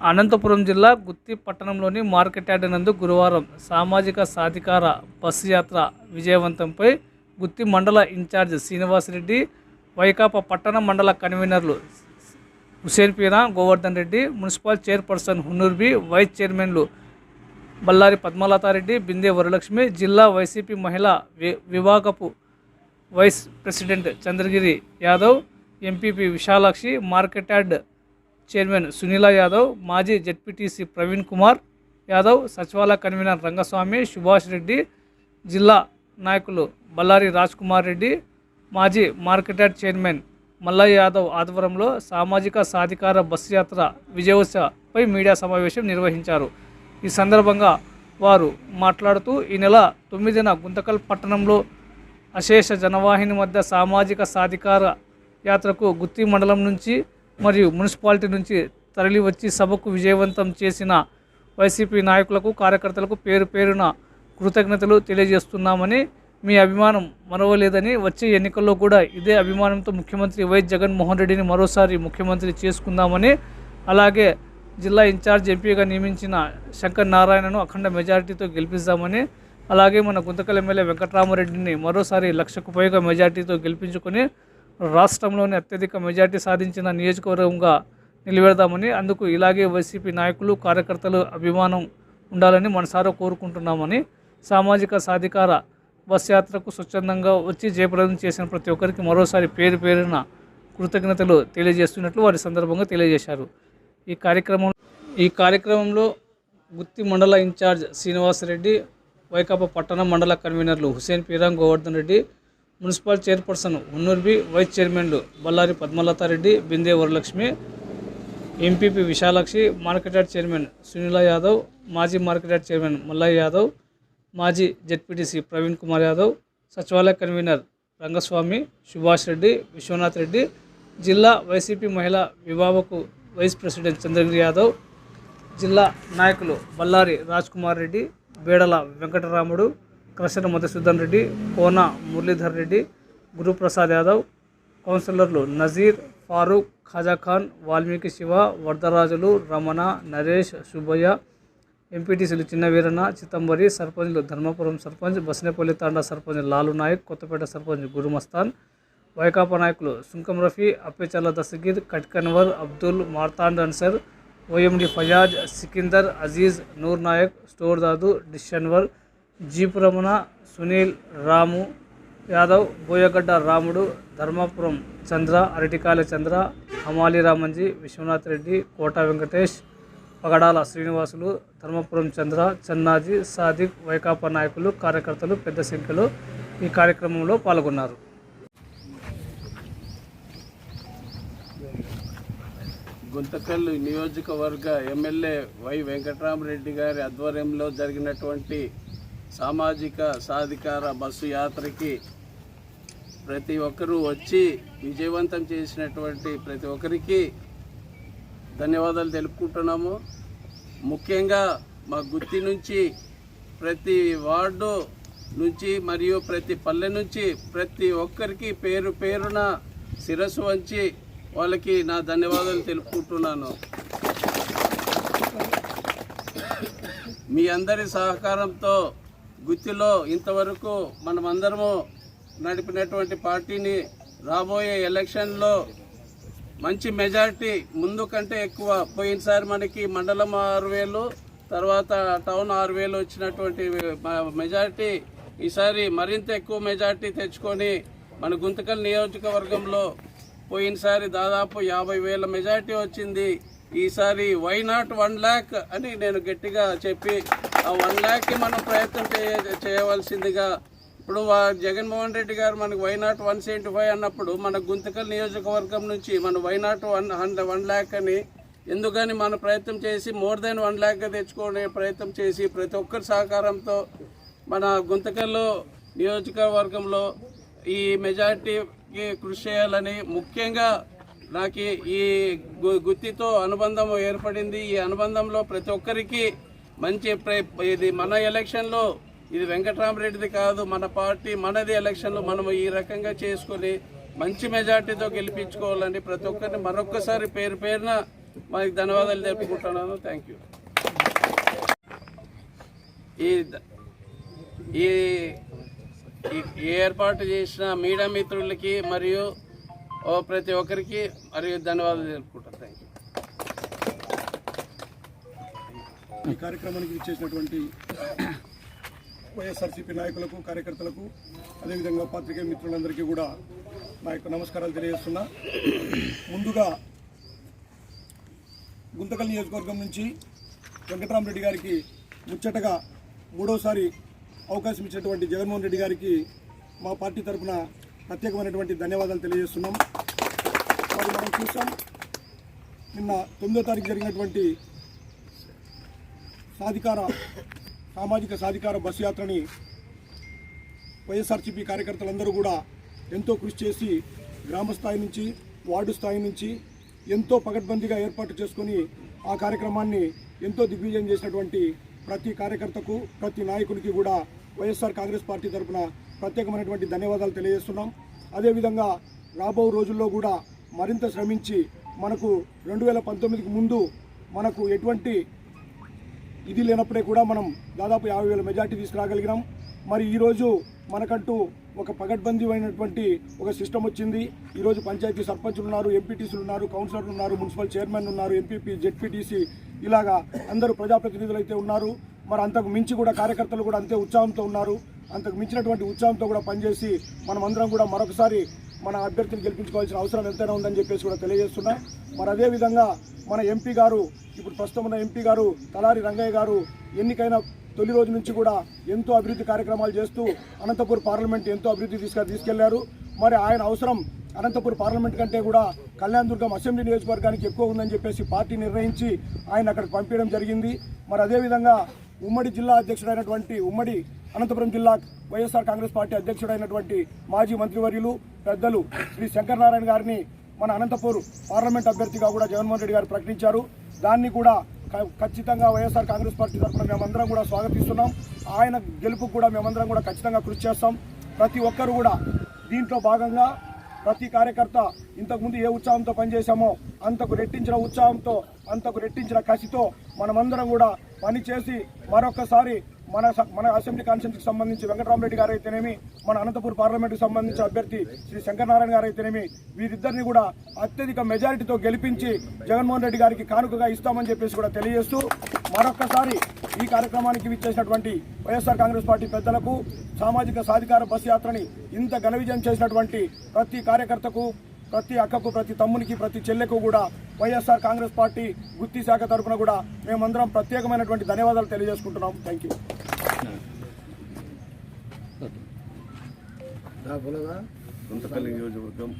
అనంతపురం జిల్లా గుత్తి పట్టణంలోని market yard నందు గురువారం సామాజిక సాధికార బస్సు యాత్ర విజయవంతంపై గుత్తి మండల ఇన్ఛార్జ్ శ్రీనివాసరెడ్డి వైకాపా పట్టణ మండల కన్వీనర్లు Hussainpeera Govardhan Reddy municipal chairperson హున్నూర్బి vice చైర్మన్లు బల్లారి పద్మలతారెడ్డి బిందే వరలక్ష్మి జిల్లా వైసీపీ మహిళా వి- విభాగపు vice president Chandragiri Yadav MPP Vishalakshi market yard chairman Sunila Yadav మాజీ జెడ్పీటీసీ ప్రవీణ్ కుమార్ యాదవ్ సచివాలయ కన్వీనర్ రంగస్వామి సుభాష్ రెడ్డి జిల్లా నాయకులు బల్లారి రాజ్ కుమార్ రెడ్డి మాజీ market yard chairman Mallaiah Yadav ఆధ్వర్యంలో సామాజిక సాధికార బస్సు యాత్ర విజయోత్సవపై మీడియా సమావేశం నిర్వహించారు. ఈ సందర్భంగా వారు మాట్లాడుతూ ఈ నెల తొమ్మిదిన గుంతకల్ పట్టణంలో అశేష జనవాహిని మధ్య సామాజిక సాధికార యాత్రకు గుత్తి మండలం నుంచి మరియు మున్సిపాలిటీ నుంచి తరలి వచ్చి సభకు విజయవంతం చేసిన వైసీపీ నాయకులకు కార్యకర్తలకు పేరు పేరున కృతజ్ఞతలు తెలియజేస్తున్నామని మీ అభిమానం మరవలేదని వచ్చే ఎన్నికల్లో కూడా ఇదే అభిమానంతో ముఖ్యమంత్రి వైఎస్ జగన్మోహన్ రెడ్డిని మరోసారి ముఖ్యమంత్రి చేసుకుందామని అలాగే జిల్లా ఇన్ఛార్జ్ ఎంపీగా నియమించిన శంకర్ నారాయణను అఖండ మెజారిటీతో గెలిపిస్తామని అలాగే మన గుంతకల్ ఎమ్మెల్యే వెంకట్రామరెడ్డిని మరోసారి లక్షకు పైగా మెజార్టీతో గెలిపించుకొని రాష్ట్రంలోని అత్యధిక మెజార్టీ సాధించిన నియోజకవర్గంగా నిలబెడదామని అందుకు ఇలాగే వైసీపీ నాయకులు కార్యకర్తలు అభిమానం ఉండాలని మనసారా కోరుకుంటున్నామని సామాజిక సాధికార బస్ యాత్రకు స్వచ్ఛందంగా వచ్చి జయప్రదం చేసిన ప్రతి ఒక్కరికి మరోసారి పేరు పేరున కృతజ్ఞతలు తెలియజేస్తున్నట్లు వారి సందర్భంగా తెలియజేశారు. ఈ కార్యక్రమం ఈ కార్యక్రమంలో గుత్తి మండల ఇన్ఛార్జ్ శ్రీనివాసరెడ్డి వైకాపా పట్టణ మండల కన్వీనర్లు Hussain Peeram Govardhan Reddy municipal chairperson Unnurbi vice చైర్మన్లు Ballari Padmalatha Reddy Binde Varalakshmi MPP Visalakshi market yard chairman Sunila Yadav మాజీ market yard chairman Mallaiah Yadav మాజీ జెడ్పీటీసీ ప్రవీణ్ కుమార్ యాదవ్ సచివాలయ కన్వీనర్ రంగస్వామి సుభాష్ రెడ్డి విశ్వనాథ్ రెడ్డి జిల్లా వైసీపీ మహిళా విభాగకు వైస్ ప్రెసిడెంట్ చంద్రగిరి యాదవ్ జిల్లా నాయకులు బల్లారి రాజ్ కుమార్ రెడ్డి బేడల వెంకటరాముడు కృష్ణ మధుసూదన్ రెడ్డి కోన మురళీధర్ రెడ్డి గురుప్రసాద్ యాదవ్ కౌన్సిలర్లు నజీర్ ఫారూక్ ఖాజాఖాన్ వాల్మీకి శివ వరదరాజులు రమణ నరేష్ సుబ్బయ్య ఎంపీటీసీలు చిన్న వీరన్న చిత్తంబరి సర్పంచ్లు ధర్మపురం సర్పంచ్ బస్నేపల్లి తాండా సర్పంచ్ లాలు నాయక్ కొత్తపేట సర్పంచ్ గురుమస్తాన్ వైకాపా నాయకులు Sunkam Rafi Appechalla Dastagir Katkanwar Abdul Marthand Ansar OMD Fayaz Sikandar Aziz Noor Naik store Dadu Dishanwar jeep Ramana Sunil Ramu Yadav Boyagadda Ramudu Dharmapuram Chandra అరటికాయల చంద్ర హమాలి రామంజీ విశ్వనాథ్ రెడ్డి కోట వెంకటేష్ పగడాల శ్రీనివాసులు ధర్మపురం చంద్ర చన్నాజీ సాదిక్ వైకాపా నాయకులు కార్యకర్తలు పెద్ద సంఖ్యలో ఈ కార్యక్రమంలో పాల్గొన్నారు. గుంతకల్లు నియోజకవర్గ ఎమ్మెల్యే వై వెంకటరామరెడ్డి గారి ఆధ్వర్యంలో జరిగినటువంటి సామాజిక సాధికార బస్సు యాత్రకి ప్రతి ఒక్కరూ వచ్చి విజయవంతం చేసినటువంటి ప్రతి ఒక్కరికి ధన్యవాదాలు తెలుపుకుంటున్నాము. ముఖ్యంగా మా గుత్తి నుంచి ప్రతి వార్డు నుంచి మరియు ప్రతి పల్లె నుంచి ప్రతి ఒక్కరికి పేరు పేరున శిరస్సు వంచి వాళ్ళకి నా ధన్యవాదాలు తెలుపుకుంటున్నాను. మీ అందరి సహకారంతో గుత్తిలో ఇంతవరకు మనమందరము నడిపినటువంటి పార్టీని రాబోయే ఎలక్షన్లో మంచి మెజారిటీ ముందు కంటే ఎక్కువ. పోయినసారి మనకి మండలం ఆరు వేలు తర్వాత టౌన్ ఆరు వేలు వచ్చినటువంటి మెజారిటీ. ఈసారి మరింత ఎక్కువ మెజారిటీ తెచ్చుకొని మన గుంతకల్ నియోజకవర్గంలో పోయినసారి దాదాపు యాభై వేల మెజారిటీ వచ్చింది. ఈసారి వై నాట్ వన్ ల్యాక్ అని నేను గట్టిగా చెప్పి ఆ వన్ ల్యాక్కి మనం ప్రయత్నం చేయ చేయవలసిందిగా ఇప్పుడు జగన్మోహన్ రెడ్డి గారు మనకు why not one seventy five అన్నప్పుడు మన గుంతకల్ నియోజకవర్గం నుంచి మన why not one hundred one lakh అని ఎందుకని మన ప్రయత్నం చేసి మోర్ దెన్ వన్ ల్యాక్గా తెచ్చుకునే ప్రయత్నం చేసి ప్రతి ఒక్కరి సహకారంతో మన గుంతకల్లో నియోజకవర్గంలో ఈ మెజారిటీకి కృషి చేయాలని ముఖ్యంగా నాకు ఈ- గుత్తితో అనుబంధం ఏర్పడింది. ఈ అనుబంధంలో ప్రతి ఒక్కరికి మంచి ఇది మన ఎలక్షన్లో ఇది వెంకటరామరెడ్డిది కాదు మన పార్టీ మనది ఎలక్షన్లు మనం ఈ రకంగా చేసుకొని మంచి మెజార్టీతో గెలిపించుకోవాలని ప్రతి ఒక్కరిని మరొక్కసారి పేరు పేరున మనకి ధన్యవాదాలు తెలుపుకుంటున్నాను. థ్యాంక్ యూ ఈ ఈ ఈ- ఏర్పాటు చేసిన మీడియా మిత్రులకి మరియు ప్రతి ఒక్కరికి మరియు ధన్యవాదాలు తెలుపుకుంటాను థ్యాంక్ యూ ఈ కార్యక్రమానికి ఇచ్చేసినటువంటి వైఎస్ఆర్సీపీ నాయకులకు కార్యకర్తలకు అదేవిధంగా పాత్రికేయ మిత్రులందరికీ కూడా నా యొక్క నమస్కారాలు తెలియజేస్తున్నా. ముందుగా గుంతకల్ నియోజకవర్గం నుంచి వెంకటరామరెడ్డి గారికి ముచ్చటగా మూడోసారి అవకాశం ఇచ్చినటువంటి జగన్మోహన్ రెడ్డి గారికి మా పార్టీ తరఫున ప్రత్యేకమైనటువంటి ధన్యవాదాలు తెలియజేస్తున్నాం. మరి మనం చూసాం నిన్న తొమ్మిదో తారీఖు జరిగినటువంటి సాధికార సామాజిక సాధికార బస్సు యాత్రని వైఎస్ఆర్సీపీ కార్యకర్తలందరూ కూడా ఎంతో కృషి చేసి గ్రామ స్థాయి నుంచి వార్డు స్థాయి నుంచి ఎంతో పకడ్బందీగా ఏర్పాటు చేసుకొని ఆ కార్యక్రమాన్ని ఎంతో దిగ్విజయం చేసినటువంటి ప్రతి కార్యకర్తకు ప్రతి నాయకునికి కూడా వైఎస్ఆర్ కాంగ్రెస్ పార్టీ తరఫున ప్రత్యేకమైనటువంటి ధన్యవాదాలు తెలియజేస్తున్నాం. అదేవిధంగా రాబో రోజుల్లో కూడా మరింత శ్రమించి మనకు రెండు వేల పంతొమ్మిదికి ముందు మనకు ఎటువంటి ఇది లేనప్పుడే కూడా మనం దాదాపు యాభై వేల మెజార్టీ తీసుకురాగలిగినాం. మరి ఈరోజు మనకంటూ ఒక పగడ్బందీమైనటువంటి ఒక సిస్టమ్ వచ్చింది. ఈరోజు పంచాయతీ సర్పంచులు ఉన్నారు ఎంపీటీసీలు ఉన్నారు కౌన్సిలర్లు ఉన్నారు మున్సిపల్ చైర్మన్ ఉన్నారు ఎంపీపీ జెడ్పీటీసీ ఇలాగా అందరూ ప్రజాప్రతినిధులు అయితే ఉన్నారు. మరి అంతకు మించి కూడా కార్యకర్తలు కూడా అంతే ఉత్సాహంతో ఉన్నారు. అంతకు మించినటువంటి ఉత్సాహంతో కూడా పనిచేసి మనం అందరం కూడా మరొకసారి మన అభ్యర్థిని గెలిపించుకోవాల్సిన అవసరం ఎంతైనా ఉందని చెప్పేసి కూడా తెలియజేస్తున్నా. మరి అదేవిధంగా మన ఎంపీ గారు ఇప్పుడు ప్రస్తుతం ఉన్న ఎంపీ గారు తలారి రంగయ్య గారు ఎన్నికైన తొలి రోజు నుంచి కూడా ఎంతో అభివృద్ధి కార్యక్రమాలు చేస్తూ అనంతపూర్ పార్లమెంట్ ఎంతో అభివృద్ధి తీసుకు తీసుకెళ్ళారు. మరి ఆయన అవసరం అనంతపూర్ పార్లమెంట్ కంటే కూడా కళ్యాణ్ దుర్గం అసెంబ్లీ నియోజకవర్గానికి ఎక్కువ ఉందని చెప్పేసి పార్టీ నిర్ణయించి ఆయన అక్కడికి పంపించడం జరిగింది. మరి అదేవిధంగా ఉమ్మడి జిల్లా అధ్యక్షుడైనటువంటి ఉమ్మడి అనంతపురం జిల్లా వైఎస్ఆర్ కాంగ్రెస్ పార్టీ అధ్యక్షుడైనటువంటి మాజీ మంత్రివర్యులు పెద్దలు శ్రీ శంకరనారాయణ గారిని మన అనంతపూర్ పార్లమెంట్ అభ్యర్థిగా కూడా జగన్మోహన్ రెడ్డి గారు ప్రకటించారు. దాన్ని కూడా క- ఖచ్చితంగా వైఎస్ఆర్ కాంగ్రెస్ పార్టీ తరఫున మేమందరం కూడా స్వాగతిస్తున్నాం. ఆయన గెలుపుకు కూడా మేమందరం కూడా ఖచ్చితంగా కృషి చేస్తాం. ప్రతి ఒక్కరు కూడా దీంట్లో భాగంగా ప్రతి కార్యకర్త ఇంతకుముందు ఏ ఉత్సాహంతో పనిచేశామో అంతకు రెట్టించిన ఉత్సాహంతో అంతకు రెట్టించిన కసితో మనమందరం కూడా పనిచేసి మరొకసారి మన మన అసెంబ్లీ కాన్స్టిట్యూన్సీకి సంబంధించి వెంకటరామరెడ్డి గారు అయితేనేమి మన అనంతపూర్ పార్లమెంట్కి సంబంధించిన అభ్యర్థి శ్రీ శంకరనారాయణ గారు అయితేనేమి వీరిద్దరిని కూడా అత్యధిక మెజారిటీతో గెలిపించి జగన్మోహన్ రెడ్డి గారికి కానుకగా ఇస్తామని చెప్పేసి కూడా తెలియజేస్తూ మరొక్కసారి ఈ కార్యక్రమానికి విచ్చేసినటువంటి వైఎస్ఆర్ కాంగ్రెస్ పార్టీ పెద్దలకు సామాజిక సాధికార బస్ యాత్రని ఇంత ఘన విజయం చేసినటువంటి ప్రతి కార్యకర్తకు ప్రతి అక్కకు ప్రతి తమ్మునికి ప్రతి చెల్లెకు కూడా వైఎస్ఆర్ కాంగ్రెస్ పార్టీ గుత్తి శాఖ తరఫున కూడా మేమందరం ప్రత్యేకమైనటువంటి ధన్యవాదాలు తెలియజేసుకుంటున్నాం. థ్యాంక్ యూ నియోజకవర్గం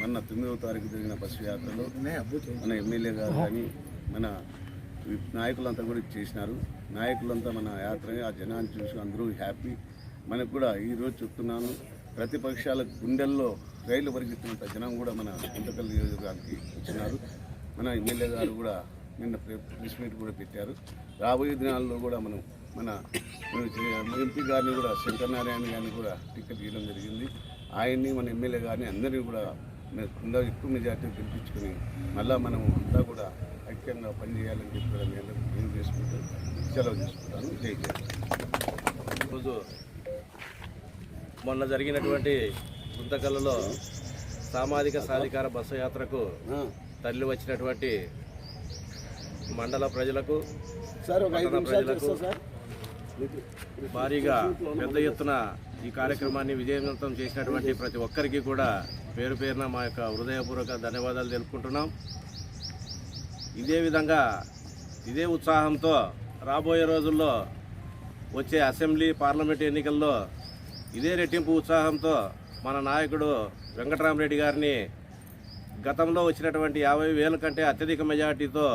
మొన్న తొమ్మిదవ తారీఖు జరిగిన బస్సు యాత్రలో మన ఎమ్మెల్యే గారు కానీ మన నాయకులంతా కూడా చేసినారు. నాయకులంతా మన యాత్రని ఆ జనాన్ని చూసి అందరూ హ్యాపీ. మనకు కూడా ఈరోజు చెప్తున్నాను ప్రతిపక్షాల గుండెల్లో రైలు పరిగెత్తినంత జనం కూడా మన గుంతకల్లి నియోజకవర్గానికి వచ్చినారు. మన ఎమ్మెల్యే గారు కూడా నిన్న ప్రెస్ మీట్ కూడా పెట్టారు. రాబోయే దినాల్లో కూడా మనం మన ఎంపీ గారిని కూడా శంకరనారాయణ గారిని కూడా టికెట్ ఇవ్వడం జరిగింది. ఆయన్ని మన ఎమ్మెల్యే గారిని అందరినీ కూడా మె- ఇంకా ఎక్కువ మెజార్టీ గెలిపించుకొని మళ్ళీ మనం అంతా కూడా ఐక్యంగా పనిచేయాలని చెప్పి నేను నేను చేసుకుంటూ సెలవు చేసుకుంటాను జై జై. రోజు మొన్న జరిగినటువంటి గుంతకల్లులో సామాజిక సాధికార బస్సు యాత్రకు తరలి వచ్చినటువంటి మండల ప్రజలకు ప్రజలకు భారీగా పెద్ద ఎత్తున ఈ కార్యక్రమాన్ని విజయవంతం చేసినటువంటి ప్రతి ఒక్కరికి కూడా పేరు పేరున మా యొక్క హృదయపూర్వక ధన్యవాదాలు తెలుపుకుంటున్నాం. ఇదే విధంగా ఇదే ఉత్సాహంతో రాబోయే రోజుల్లో వచ్చే అసెంబ్లీ పార్లమెంట్ ఎన్నికల్లో ఇదే రెట్టింపు ఉత్సాహంతో మన నాయకుడు వెంకటరామరెడ్డి గారిని గతంలో వచ్చినటువంటి యాభై వేల కంటే అత్యధిక మెజార్టీతో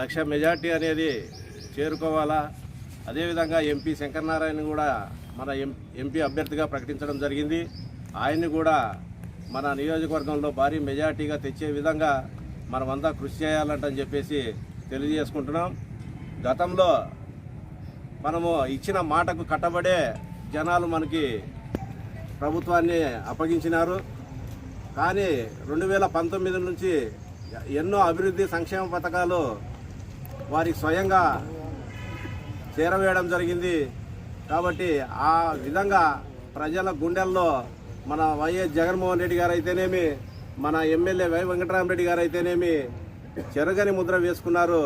లక్ష మెజార్టీ అనేది చేరుకోవాలా? అదేవిధంగా ఎంపీ శంకరనారాయణ కూడా మన ఎం ఎంపీ అభ్యర్థిగా ప్రకటించడం జరిగింది. ఆయన్ని కూడా మన నియోజకవర్గంలో భారీ మెజార్టీగా తెచ్చే విధంగా మనమంతా కృషి చేయాలంటని చెప్పేసి తెలియజేసుకుంటున్నాం. గతంలో మనము ఇచ్చిన మాటకు కట్టబడే జనాలు మనకి ప్రభుత్వాన్ని అప్పగించినారు. కానీ రెండు వేల పంతొమ్మిది నుంచి ఎన్నో అభివృద్ధి సంక్షేమ పథకాలు వారికి స్వయంగా చేరవేయడం జరిగింది. కాబట్టి ఆ విధంగా ప్రజల గుండెల్లో మన వైఎస్ జగన్మోహన్ రెడ్డి గారు అయితేనేమి మన ఎమ్మెల్యే వై వెంకటరామరెడ్డి గారు అయితేనేమి చెరగని ముద్ర వేసుకున్నారు.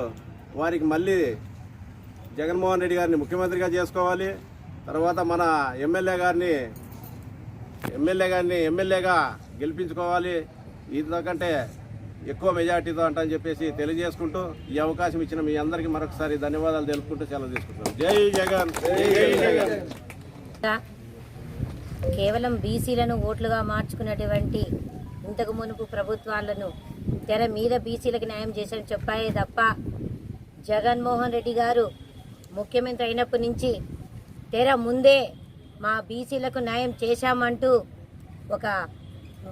వారికి మళ్ళీ జగన్మోహన్ రెడ్డి గారిని ముఖ్యమంత్రిగా చేసుకోవాలి. తర్వాత మన ఎమ్మెల్యే గారిని ఎమ్మెల్యే గారిని ఎమ్మెల్యేగా గెలిపించుకోవాలి. ఇంతకంటే ఎక్కువ మెజార్టీతో అంటని చెప్పేసి తెలియజేసుకుంటూ ఈ అవకాశం ఇచ్చిన మీ అందరికీ మరొకసారి ధన్యవాదాలు తెలుపుకుంటూ సెలవు తీసుకుంటాం జై జగన్. జై జగన్. కేవలం బీసీలను ఓట్లుగా మార్చుకున్నటువంటి ఇంతకు మునుపు ప్రభుత్వాలను తెర మీద బీసీలకు న్యాయం చేశారని చెప్పాయే తప్ప జగన్మోహన్ రెడ్డి గారు ముఖ్యమంత్రి అయినప్పటి నుంచి తెర ముందే మా బీసీలకు న్యాయం చేశామంటూ ఒక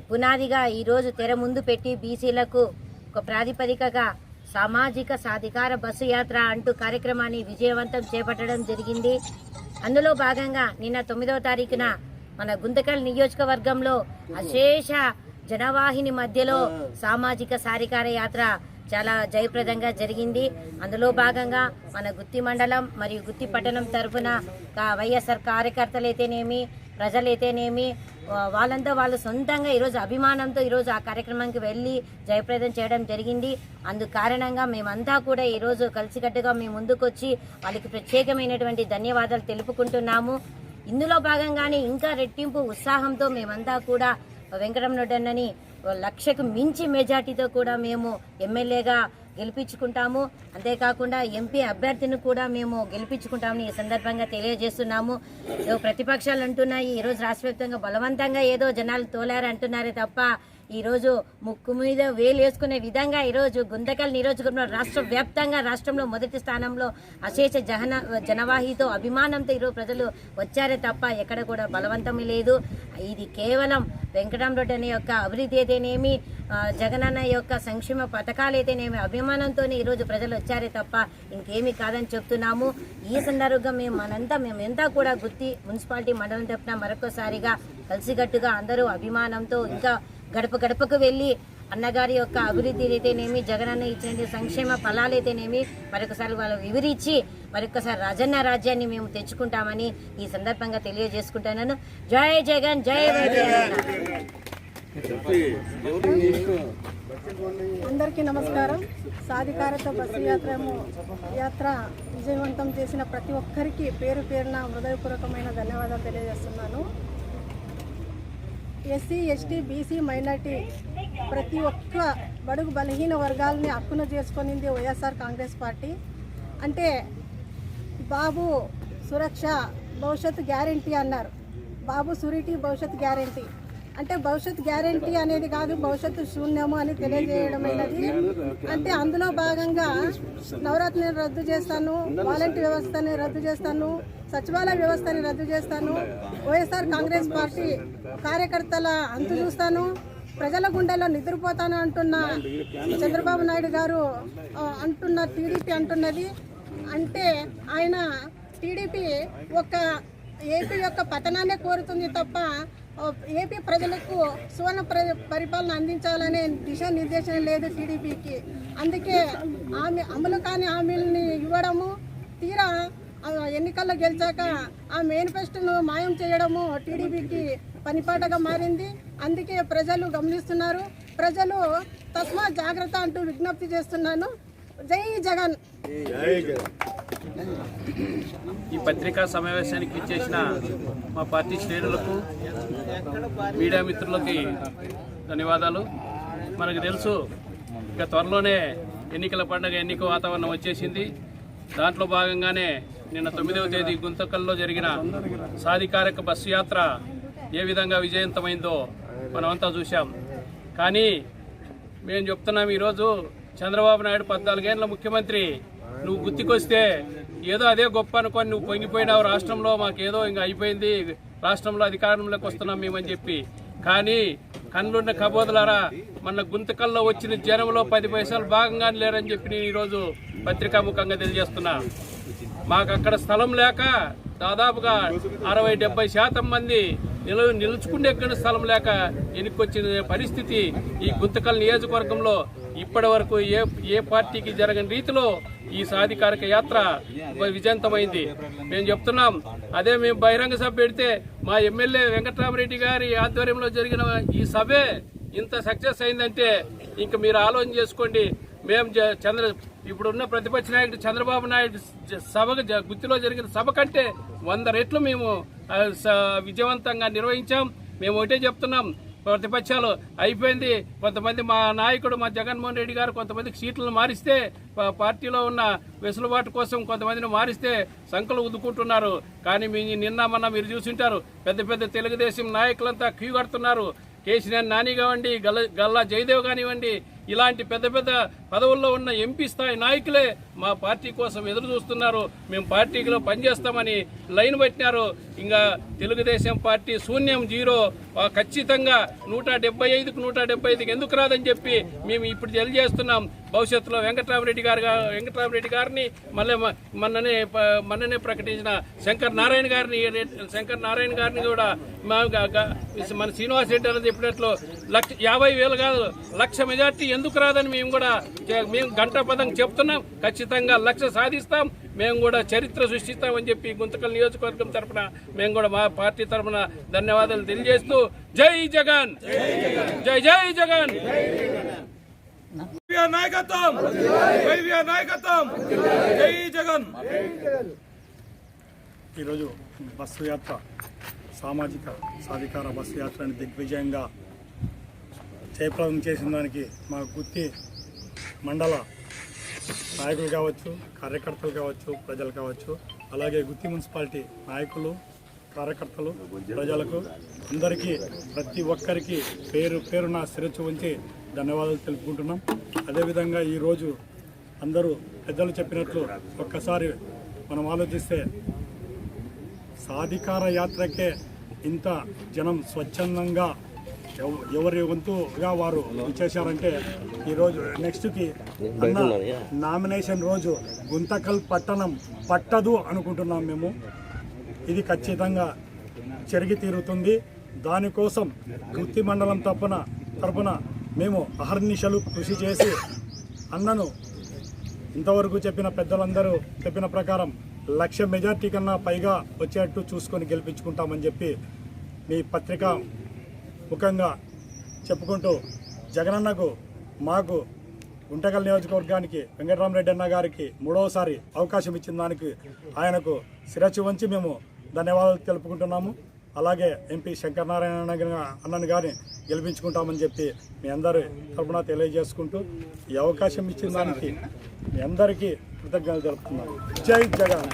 పునాదిగా ఈరోజు తెర ముందు పెట్టి బీసీలకు ఒక ప్రాతిపదికగా సామాజిక సాధికార బస్సు యాత్ర అంటూ కార్యక్రమాన్ని విజయవంతం చేపట్టడం జరిగింది. అందులో భాగంగా నిన్న తొమ్మిదవ తారీఖున మన గుంతకల్ నియోజకవర్గంలో అశేష జనవాహిని మధ్యలో సామాజిక సాధికార యాత్ర చాలా జయప్రదంగా జరిగింది. అందులో భాగంగా మన గుత్తి మండలం మరియు గుత్తి పట్టణం తరఫున వైఎస్ఆర్ కార్యకర్తలైతేనేమి ప్రజలైతేనేమి వాళ్ళంతా వాళ్ళు సొంతంగా ఈరోజు అభిమానంతో ఈరోజు ఆ కార్యక్రమానికి వెళ్ళి జయప్రదం చేయడం జరిగింది. అందు కారణంగా మేమంతా కూడా ఈరోజు కలిసికట్టుగా మేము ముందుకొచ్చి వాళ్ళకి ప్రత్యేకమైనటువంటి ధన్యవాదాలు తెలుపుకుంటున్నాము. ఇందులో భాగంగానే ఇంకా రెట్టింపు ఉత్సాహంతో మేమంతా కూడా వెంకటరమణుడన్నని లక్షకు మించి మెజార్టీతో కూడా మేము ఎమ్మెల్యేగా గెలిపించుకుంటాము. అంతేకాకుండా ఎంపీ అభ్యర్థిని కూడా మేము గెలిపించుకుంటామని ఈ సందర్భంగా తెలియజేస్తున్నాము. ప్రతిపక్షాలు అంటున్నాయి ఈరోజు రాష్ట్ర వ్యాప్తంగా బలవంతంగా ఏదో జనాలు తోలారంటున్నారే తప్ప ఈరోజు ముక్కు మీద వేలు వేసుకునే విధంగా ఈరోజు గుంతకల్ నియోజకవర్గంలో రాష్ట్ర వ్యాప్తంగా రాష్ట్రంలో మొదటి స్థానంలో అశేష జహన జనవాహితో అభిమానంతో ఈరోజు ప్రజలు వచ్చారే తప్ప ఎక్కడ కూడా బలవంతం లేదు. ఇది కేవలం వెంకటరామరెడ్డి అనే యొక్క అభివృద్ధి అయితేనేమి జగనన్న యొక్క సంక్షేమ పథకాలు అయితేనేమి అభిమానంతోనే ఈరోజు ప్రజలు వచ్చారే తప్ప ఇంకేమీ కాదని చెప్తున్నాము. ఈ సందర్భంగా మేము మనంతా మేము ఎంత కూడా గుత్తి మున్సిపాలిటీ మండలం తప్పిన మరొకసారిగా కలిసికట్టుగా అందరూ అభిమానంతో ఇంకా గడప గడపకు వెళ్ళి అన్నగారి యొక్క అభివృద్ధి అయితేనేమి జగనన్న ఇచ్చిన సంక్షేమ ఫలాలు అయితేనేమి మరొకసారి వాళ్ళు వివరించి మరొకసారి రాజన్న రాజ్యాన్ని మేము తెచ్చుకుంటామని ఈ సందర్భంగా తెలియజేసుకుంటున్నాను. జయ జగన్ జై వైద్య అందరికీ నమస్కారం. సాధికారత బస్సు యాత్ర యాత్ర విజయవంతం చేసిన ప్రతి ఒక్కరికి పేరు పేరున హృదయపూర్వకమైన ధన్యవాదాలు తెలియజేస్తున్నాను. ఎస్సీ ఎస్టీ బీసీ మైనార్టీ ప్రతి ఒక్క బడుగు బలహీన వర్గాలని హక్కున చేసుకునింది వైఎస్ఆర్ కాంగ్రెస్ పార్టీ. అంటే బాబు సురక్ష భవిష్యత్ గ్యారంటీ అన్నారు. బాబు సురిటీ భవిష్యత్ గ్యారంటీ. అంటే భవిష్యత్ గ్యారంటీ అనేది కాదు భవిష్యత్తు శూన్యము అని తెలియజేయడమైనది. అంటే అందులో భాగంగా నవరాత్రిని రద్దు చేస్తాను వాలంటీర్ వ్యవస్థని రద్దు చేస్తాను సచివాలయ వ్యవస్థని రద్దు చేస్తాను వైఎస్ఆర్ కాంగ్రెస్ పార్టీ కార్యకర్తల అంతు చూస్తాను ప్రజల గుండెల్లో నిద్రపోతాను అంటున్న చంద్రబాబు నాయుడు గారు అంటున్న టీడీపీ అంటున్నది. అంటే ఆయన టీడీపీ ఒక ఏపీ యొక్క పతనాన్నే కోరుతుంది తప్ప ఏపీ ప్రజలకు సువర్ణ ప్ర- పరిపాలన అందించాలనే దిశానిర్దేశం లేదు టీడీపీకి. అందుకే ఆమె అమలు కాని హామీలని ఇవ్వడము తీరా ఆ, ఎన్నికల్లో గెలిచాక ఆ మేనిఫెస్టోను మాయం చేయడము టీడీపీకి పనిపాటగా మారింది. అందుకే ప్రజలు గమనిస్తున్నారు. ప్రజలు తస్మా జాగ్రత్త అంటూ విజ్ఞప్తి చేస్తున్నాను. జై జగన్. ఈ పత్రికా సమావేశానికి ఇచ్చేసిన మా పార్టీ శ్రేణులకు మీడియా మిత్రులకి ధన్యవాదాలు. మనకు తెలుసు ఇక త్వరలోనే ఎన్నికల పండుగ ఎన్నిక వాతావరణం వచ్చేసింది. దాంట్లో భాగంగానే నిన్న తొమ్మిదవ తేదీ గుంతకల్లో జరిగిన సాధికారక బస్సు యాత్ర ఏ విధంగా విజయవంతమైందో మనమంతా చూశాం. కానీ మేము చెప్తున్నాం ఈరోజు చంద్రబాబు నాయుడు పద్నాలుగేళ్ళ ముఖ్యమంత్రి. నువ్వు గుర్తుకొస్తే ఏదో అదే గొప్ప అనుకొని నువ్వు పొంగిపోయినావు రాష్ట్రంలో మాకేదో ఇంకా అయిపోయింది. రాష్ట్రంలో అధికారంలోకి వస్తున్నాం మేమని చెప్పి. కానీ కన్నున్న కబోదులారా మన గుంతకల్లో వచ్చిన జనంలో పది పైసలు భాగంగా లేరని చెప్పి నేను ఈరోజు పత్రికాముఖంగా తెలియజేస్తున్నా. మాకు అక్కడ స్థలం లేక దాదాపుగా అరవై డెబ్బై శాతం మంది నిలు నిలుచుకుండే స్థలం లేక వెనుకొచ్చిన పరిస్థితి ఈ గుంతకల్ నియోజకవర్గంలో ఇప్పటి వరకు ఏ ఏ పార్టీకి జరగని రీతిలో ఈ సాధికారిక యాత్ర విజయంతమైంది మేము చెప్తున్నాం అదే మేము బహిరంగ సభ పెడితే మా ఎమ్మెల్యే వెంకటరామరెడ్డి గారి ఆధ్వర్యంలో జరిగిన ఈ సభే ఇంత సక్సెస్ అయిందంటే ఇంక మీరు ఆలోచన చేసుకోండి. మేము చంద్ర ఇప్పుడున్న ప్రతిపక్ష నాయకుడు చంద్రబాబు నాయుడు సభకు జ- గుత్తిలో జరిగిన సభ కంటే వంద రెట్లు మేము స- విజయవంతంగా నిర్వహించాం. మేము ఒకటే చెప్తున్నాం ప్రతిపక్షాలు అయిపోయింది. కొంతమంది మా నాయకుడు మా జగన్మోహన్ రెడ్డి గారు కొంతమందికి సీట్లను మారిస్తే పార్టీలో ఉన్న వెసులుబాటు కోసం కొంతమందిని మారిస్తే సంఖ్యలు ఉదుకుంటున్నారు. కానీ మీ నిన్న మొన్న మీరు చూసింటారు పెద్ద పెద్ద తెలుగుదేశం నాయకులంతా క్యూ కడుతున్నారు. కేసీఆర్ నాని కావండి గల్ల గల్లా జయదేవ్ కానివ్వండి ఇలాంటి పెద్ద పెద్ద పదవుల్లో ఉన్న ఎంపీ స్థాయి నాయకులే మా పార్టీ కోసం ఎదురు చూస్తున్నారు. మేము పార్టీలో పనిచేస్తామని లైన్ పెట్టినారు. ఇంకా తెలుగుదేశం పార్టీ శూన్యం జీరో ఖచ్చితంగా నూట డెబ్బై ఐదుకు నూట డెబ్బై ఐదుకి ఎందుకు రాదని చెప్పి మేము ఇప్పుడు తెలియజేస్తున్నాం. భవిష్యత్తులో వెంకటరామరెడ్డి గారు వెంకటరామరెడ్డి గారిని మళ్ళీ మ- మొన్ననే మొన్ననే ప్రకటించిన శంకర్ నారాయణ గారిని శంకర్ నారాయణ గారిని కూడా మా మన శ్రీనివాస్ రెడ్డి అని చెప్పినట్లు లక్ష యాభై వేలు కాదు లక్ష మెజార్టీ ఎందుకు రాదని మేము కూడా మేము గంట పదం చెప్తున్నాం. ఖచ్చితంగా లక్ష సాధిస్తాం. మేము కూడా చరిత్ర సృష్టిస్తామని చెప్పి గుంతకల్ నియోజకవర్గం తరపున మేము కూడా మా పార్టీ తరపున ధన్యవాదాలు తెలియజేస్తూ జై జగన్! జై జై జగన్! నాయకత్వం! నాయకత్వం! జై జగన్! ఈరోజు బస్సు యాత్ర సామాజిక సాధికార బస్సు యాత్రని దిగ్విజయంగా జయప్రదం చేసిన దానికి మా గుత్తి మండల నాయకులు కావచ్చు కార్యకర్తలు కావచ్చు ప్రజలు కావచ్చు అలాగే గుత్తి మున్సిపాలిటీ నాయకులు కార్యకర్తలు ప్రజలకు అందరికీ ప్రతి ఒక్కరికి పేరు పేరున శిరస్సు ఉంచి ధన్యవాదాలు తెలుపుకుంటున్నాం. అదేవిధంగా ఈరోజు అందరూ పెద్దలు చెప్పినట్లు ఒక్కసారి మనం ఆలోచిస్తే సాధికార యాత్రకే ఇంత జనం స్వచ్ఛందంగా ఎవరి వంతుగా వారు ఇచ్చేశారంటే ఈరోజు నెక్స్ట్కి అన్న నామినేషన్ రోజు గుంతకల్ పట్టణం పట్టదు అనుకుంటున్నాం మేము. ఇది ఖచ్చితంగా జరిగి తీరుతుంది దానికోసం వృత్తి మండలం తప్పున తరపున మేము అహర్నిశలు కృషి చేసి అన్నను ఇంతవరకు చెప్పిన పెద్దలందరూ చెప్పిన ప్రకారం లక్ష మెజార్టీ కన్నా పైగా వచ్చేట్టు చూసుకొని గెలిపించుకుంటామని చెప్పి మీ పత్రిక ముఖంగా చెప్పుకుంటూ జగనన్నకు మాకు గుంటకల్ నియోజకవర్గానికి వెంకటరామరెడ్డి అన్న గారికి మూడవసారి అవకాశం ఇచ్చిన దానికి ఆయనకు శిరచి వంచి మేము ధన్యవాదాలు తెలుపుకుంటున్నాము. అలాగే ఎంపీ శంకరనారాయణ అన్నను గారిని గెలిపించుకుంటామని చెప్పి మీ అందరి తరపున తెలియజేసుకుంటూ ఈ అవకాశం ఇచ్చిన దానికి మీ అందరికీ కృతజ్ఞతలు తెలుపుతున్నాను. జై జగన్!